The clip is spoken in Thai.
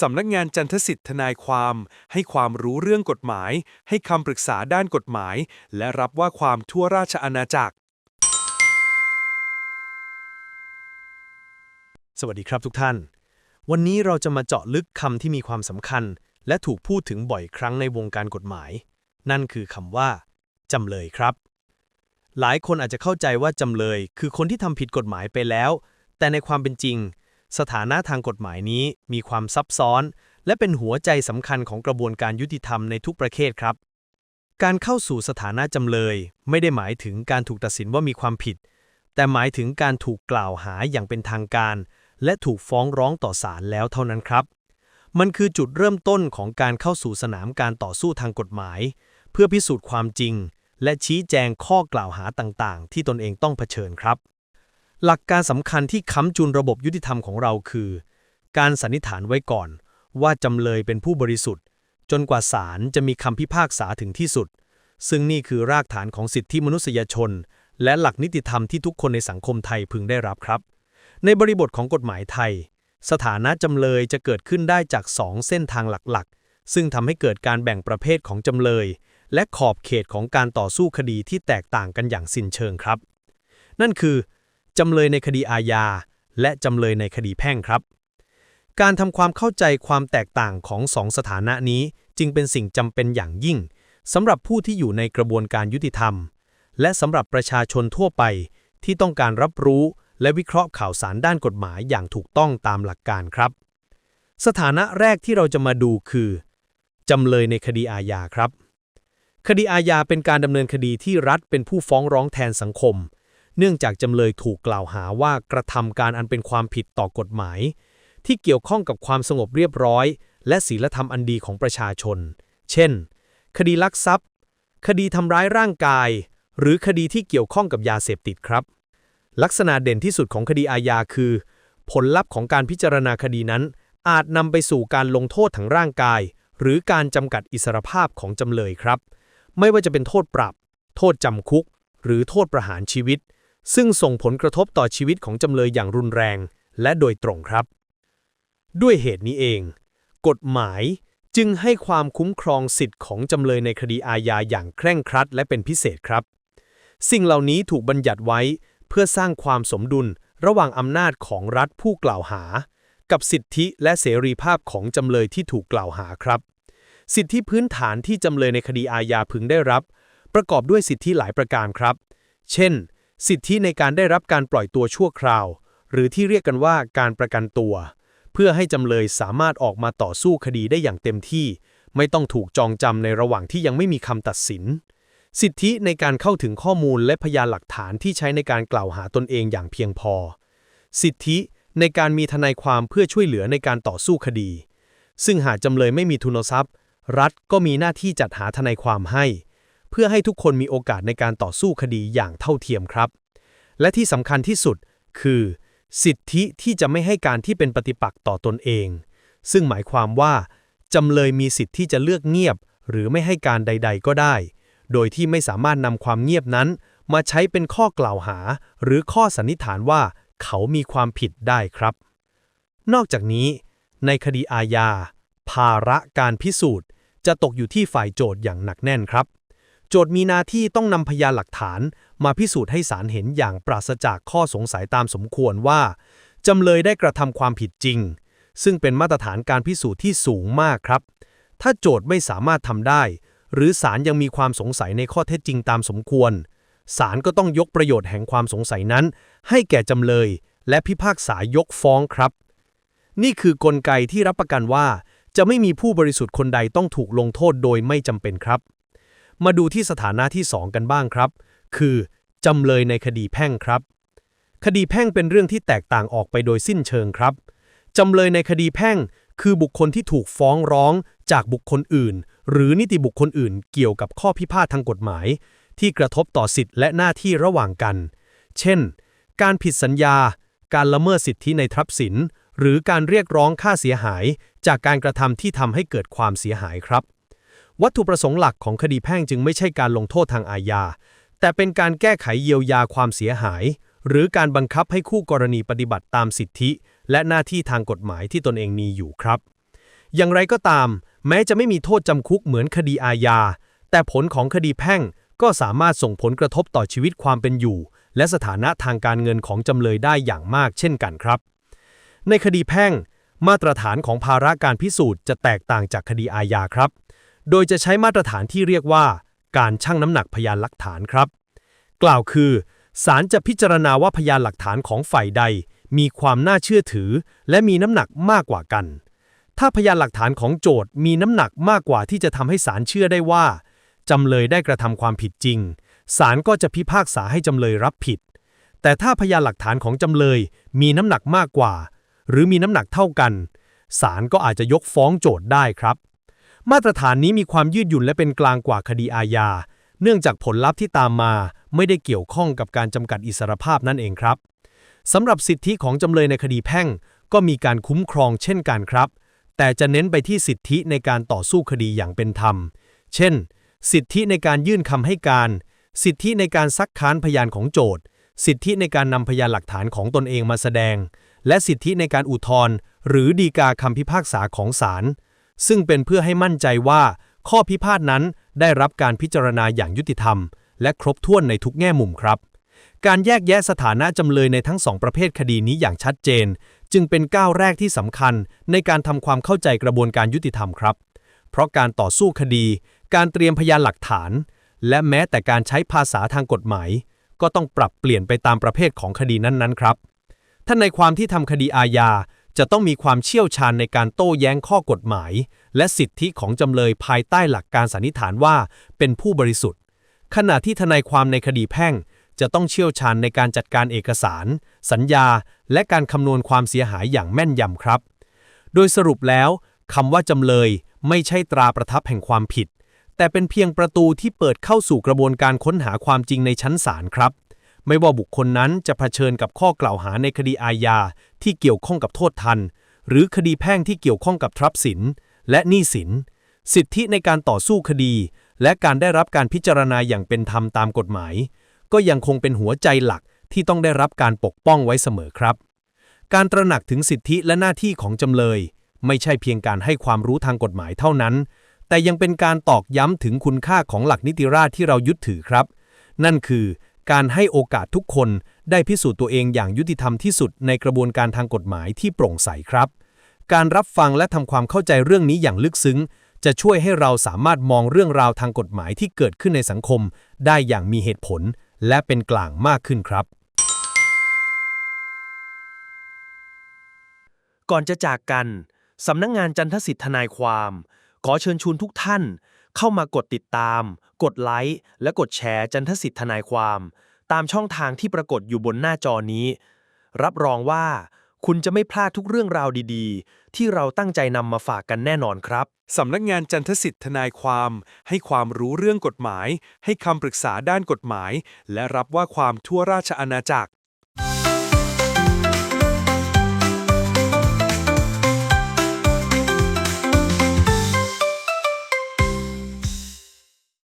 สำนักงานจันทสิทธิ์ทนายความ ให้ความรู้เรื่องกฎหมาย ให้คำปรึกษาด้านกฎหมาย และรับว่าความทั่วราชอาณาจักร สวัสดีครับทุกท่าน วันนี้เราจะมาเจาะลึกคำที่มีความสำคัญ และถูกพูดถึงบ่อยครั้งในวงการกฎหมาย นั่นคือคำว่าจำเลยครับ หลายคนอาจจะเข้าใจว่าจำเลย คือคนที่ทำผิดกฎหมายไปแล้ว แต่ในความเป็นจริง สถานะทางกฎหมายนี้มีความซับซ้อน และเป็นหัวใจสำคัญของกระบวนการยุติธรรมในทุกประเทศครับ การเข้าสู่สถานะจำเลย ไม่ได้หมายถึงการถูกตัดสินว่ามีความผิด แต่หมายถึงการถูกกล่าวหาอย่างเป็นทางการ และถูกฟ้องร้องต่อศาลแล้วเท่านั้นครับ มันคือจุดเริ่มต้นของการเข้าสู่สนามการต่อสู้ทางกฎหมาย เพื่อพิสูจน์ความจริง และชี้แจงข้อกล่าวหาต่างๆ ที่ตนเองต้องเผชิญครับ หลักการสำคัญที่ค้ำจุนระบบยุติธรรมของเราคือ การสันนิษฐานไว้ก่อน ว่าจำเลยเป็นผู้บริสุทธิ์ จนกว่าศาลจะมีคำพิพากษาถึงที่สุด ซึ่งนี่คือรากฐานของสิทธิมนุษยชน และหลักนิติธรรมที่ทุกคนในสังคมไทยพึงได้รับครับ ในบริบทของกฎหมายไทย สถานะจำเลยจะเกิดขึ้นได้จาก2เส้นทางหลักๆ ซึ่งทำให้เกิดการแบ่งประเภทของจำเลย และขอบเขตของการต่อสู้คดีที่แตกต่างกันอย่างสิ้นเชิงครับ นั่นคือ จำเลยในคดีอาญา และจำเลยในคดีแพ่งครับ การทำความเข้าใจความแตกต่างของสองสถานะนี้จึงเป็นสิ่งจำเป็นอย่างยิ่งสำหรับผู้ที่อยู่ในกระบวนการยุติธรรม และสำหรับประชาชนทั่วไปที่ต้องการรับรู้และวิเคราะห์ข่าวสารด้านกฎหมายอย่างถูกต้องตามหลักการครับ สถานะแรกที่เราจะมาดูคือ จำเลยในคดีอาญาครับ คดีอาญาเป็นการดำเนินคดีที่รัฐเป็นผู้ฟ้องร้องแทนสังคม เนื่องจากจำเลยถูกกล่าวหาว่ากระทำการอันเป็นความผิดต่อกฎหมาย ที่เกี่ยวข้องกับความสงบเรียบร้อย และศีลธรรมอันดีของประชาชน เช่น คดีลักทรัพย์ คดีทำร้ายร่างกาย หรือคดีที่เกี่ยวข้องกับยาเสพติดครับ ลักษณะเด่นที่สุดของคดีอาญาคือ ผลลัพธ์ของการพิจารณาคดีนั้น อาจนำไปสู่การลงโทษทางร่างกาย หรือการจำกัดอิสรภาพของจำเลยครับ ไม่ว่าจะเป็นโทษปรับ โทษจำคุก หรือโทษประหารชีวิต ซึ่งส่งผลกระทบต่อชีวิตของจำเลยอย่างรุนแรงและโดยตรงครับ ด้วยเหตุนี้เอง กฎหมายจึงให้ความคุ้มครองสิทธิ์ของจำเลยในคดีอาญาอย่างเคร่งครัดและเป็นพิเศษครับ สิ่งเหล่านี้ถูกบัญญัติไว้เพื่อสร้างความสมดุลระหว่างอำนาจของรัฐผู้กล่าวหา กับสิทธิและเสรีภาพของจำเลยที่ถูกกล่าวหาครับ สิทธิพื้นฐานที่จำเลยในคดีอาญาพึงได้รับ ประกอบด้วยสิทธิหลายประการครับ เช่น สิทธิในการได้รับการปล่อยตัวชั่วคราว หรือที่เรียกกันว่าการประกันตัว เพื่อให้จำเลยสามารถออกมาต่อสู้คดีได้อย่างเต็มที่ ไม่ต้องถูกจองจำในระหว่างที่ยังไม่มีคำตัดสิน สิทธิในการเข้าถึงข้อมูลและพยานหลักฐานที่ใช้ในการกล่าวหาตนเองอย่างเพียงพอ สิทธิในการมีทนายความเพื่อช่วยเหลือในการต่อสู้คดี ซึ่งหากจำเลยไม่มีทุนทรัพย์ รัฐก็มีหน้าที่จัดหาทนายความให้ เพื่อให้ทุกคนมีโอกาสในการต่อสู้คดีอย่างเท่าเทียมครับ และที่สำคัญที่สุดคือ สิทธิที่จะไม่ให้การที่เป็นปฏิปักษ์ต่อตนเอง ซึ่งหมายความว่าจำเลยมีสิทธิที่จะเลือกเงียบ หรือไม่ให้การใด ๆ ก็ได้ โดยที่ไม่สามารถนำความเงียบนั้น มาใช้เป็นข้อกล่าวหา หรือข้อสันนิษฐานว่า เขามีความผิดได้ครับ นอกจากนี้ ในคดีอาญาภาระการพิสูจน์ จะตกอยู่ที่ฝ่ายโจทย์อย่างหนักแน่นครับ โจทย์มีหน้าที่ต้องนำพยานหลักฐาน มาพิสูจน์ให้ศาลเห็นอย่างปราศจากข้อสงสัยตามสมควรว่าจำเลยได้กระทำความผิดจริง ซึ่งเป็นมาตรฐานการพิสูจน์ที่สูงมากครับ ถ้าโจทย์ไม่สามารถทำได้ หรือศาลยังมีความสงสัยในข้อเท็จจริงตามสมควรศาลก็ต้องยกประโยชน์แห่งความสงสัยนั้น ให้แก่จำเลย และพิพากษายกฟ้องครับ นี่คือกลไกที่รับประกันว่า จะไม่มีผู้บริสุทธิ์คนใดต้องถูกลงโทษโดยไม่จำเป็นครับ มาดูที่สถานะที่ 2 กันบ้างครับ คือจำเลยในคดีแพ่งครับ คดีแพ่งเป็นเรื่องที่แตกต่างออกไปโดยสิ้นเชิงครับจำเลยในคดีแพ่งคือบุคคลที่ถูกฟ้องร้องจากบุคคลอื่น หรือนิติบุคคลอื่นเกี่ยวกับข้อพิพาททางกฎหมาย ที่กระทบต่อสิทธิและหน้าที่ระหว่างกัน เช่น การผิดสัญญา การละเมิดสิทธิในทรัพย์สิน หรือการเรียกร้องค่าเสียหาย จากการกระทำที่ทำให้เกิดความเสียหายครับ วัตถุประสงค์หลักของคดีแพ่งจึงไม่ใช่การลงโทษทางอาญา แต่เป็นการแก้ไขเยียวยาความเสียหาย หรือการบังคับให้คู่กรณีปฏิบัติตามสิทธิ และหน้าที่ทางกฎหมายที่ตนเองมีอยู่ครับ อย่างไรก็ตาม แม้จะไม่มีโทษจำคุกเหมือนคดีอาญา แต่ผลของคดีแพ่งก็สามารถส่งผลกระทบต่อชีวิตความเป็นอยู่ และสถานะทางการเงินของจำเลยได้อย่างมากเช่นกันครับ ในคดีแพ่ง มาตรฐานของภาระการพิสูจน์จะแตกต่างจากคดีอาญาครับ โดยจะใช้มาตรฐานที่เรียกว่า การชั่งน้ำหนักพยานหลักฐานครับ กล่าวคือศาลจะพิจารณาว่าพยานหลักฐานของฝ่ายใด มีความน่าเชื่อถือ และมีน้ำหนักมากกว่ากัน ถ้าพยานหลักฐานของโจทย์มีน้ำหนักมากกว่าที่จะทำให้ศาลเชื่อได้ว่าจำเลยได้กระทำความผิดจริง ศาลก็จะพิพากษาให้จำเลยรับผิด แต่ถ้าพยานหลักฐานของจำเลยมีน้ำหนักมากกว่า หรือมีน้ำหนักเท่ากัน ศาลก็อาจจะยกฟ้องโจทย์ได้ครับ มาตรฐานนี้มีความยืดหยุ่นและเป็นกลางกว่าคดีอาญา เนื่องจากผลลัพธ์ที่ตามมาไม่ได้เกี่ยวข้องกับการจำกัดอิสรภาพนั่นเองครับสำหรับสิทธิของจำเลยในคดีแพ่ง ก็มีการคุ้มครองเช่นกันครับ แต่จะเน้นไปที่สิทธิในการต่อสู้คดีอย่างเป็นธรรม เช่น สิทธิในการยื่นคำให้การ สิทธิในการซักค้านพยานของโจทย์ สิทธิในการนำพยานหลักฐานของตนเองมาแสดง และสิทธิในการอุทธรณ์หรือดีกาคำพิพากษาของศาล ซึ่งเป็นเพื่อให้มั่นใจว่า ข้อพิพาทนั้นได้รับการพิจารณาอย่างยุติธรรม และครบถ้วนในทุกแง่มุมครับ การแยกแยะสถานะจำเลยในทั้งสองประเภทคดีนี้อย่างชัดเจน จึงเป็นก้าวแรกที่สำคัญในการทำความเข้าใจกระบวนการยุติธรรมครับ เพราะการต่อสู้คดี การเตรียมพยานหลักฐาน และแม้แต่การใช้ภาษาทางกฎหมาย ก็ต้องปรับเปลี่ยนไปตามประเภทของคดีนั้นๆ ครับท่านในความที่ทำคดีอาญา จะต้องมีความเชี่ยวชาญในการโต้แย้งข้อกฎหมาย และสิทธิของจำเลยภายใต้หลักการสันนิษฐานว่าเป็นผู้บริสุทธิ์ ขณะที่ทนายความในคดีแพ่ง จะต้องเชี่ยวชาญในการจัดการเอกสาร สัญญา และการคำนวณความเสียหายอย่างแม่นยำครับ โดยสรุปแล้วคำว่าจำเลยไม่ใช่ตราประทับแห่งความผิด แต่เป็นเพียงประตูที่เปิดเข้าสู่กระบวนการค้นหาความจริงในชั้นศาลครับ ไม่ว่าบุคคลนั้นจะเผชิญกับข้อกล่าวหาในคดีอาญาที่เกี่ยวข้องกับโทษทัน หรือคดีแพ่งที่เกี่ยวข้องกับทรัพย์สิน และหนี้สิน สิทธิในการต่อสู้คดี และการได้รับการพิจารณาอย่างเป็นธรรมตามกฎหมาย ก็ยังคงเป็นหัวใจหลักที่ต้องได้รับการปกป้องไว้เสมอครับ การตระหนักถึงสิทธิและหน้าที่ของจำเลย ไม่ใช่เพียงการให้ความรู้ทางกฎหมายเท่านั้น แต่ยังเป็นการตอกย้ำถึงคุณค่าของหลักนิติราษฎร์ที่เรายึดถือครับ นั่นคือ การให้โอกาสทุกคนได้พิสูจน์ตัวเองอย่างยุติธรรมที่สุดในกระบวนการทางกฎหมายที่โปร่งใสครับ การรับฟังและทำความเข้าใจเรื่องนี้อย่างลึกซึ้ง จะช่วยให้เราสามารถมองเรื่องราวทางกฎหมายที่เกิดขึ้นในสังคม ได้อย่างมีเหตุผล และเป็นกลางมากขึ้นครับ ก่อนจะจากกันสำนักงงานจันทสิทธิทนายความ ขอเชิญชวนทุกท่าน เข้ามากดติดตาม กดไลค์ และกดแชร์จันทสิทธิ์ทนายความ ตามช่องทางที่ปรากฏอยู่บนหน้าจอนี้ รับรองว่า คุณจะไม่พลาดทุกเรื่องราวดีๆ ที่เราตั้งใจนำมาฝากกันแน่นอนครับ สำนักงานจันทสิทธิ์ทนายความ ให้ความรู้เรื่องกฎหมาย ให้คำปรึกษาด้านกฎหมาย และรับว่าความทั่วราชอาณาจักร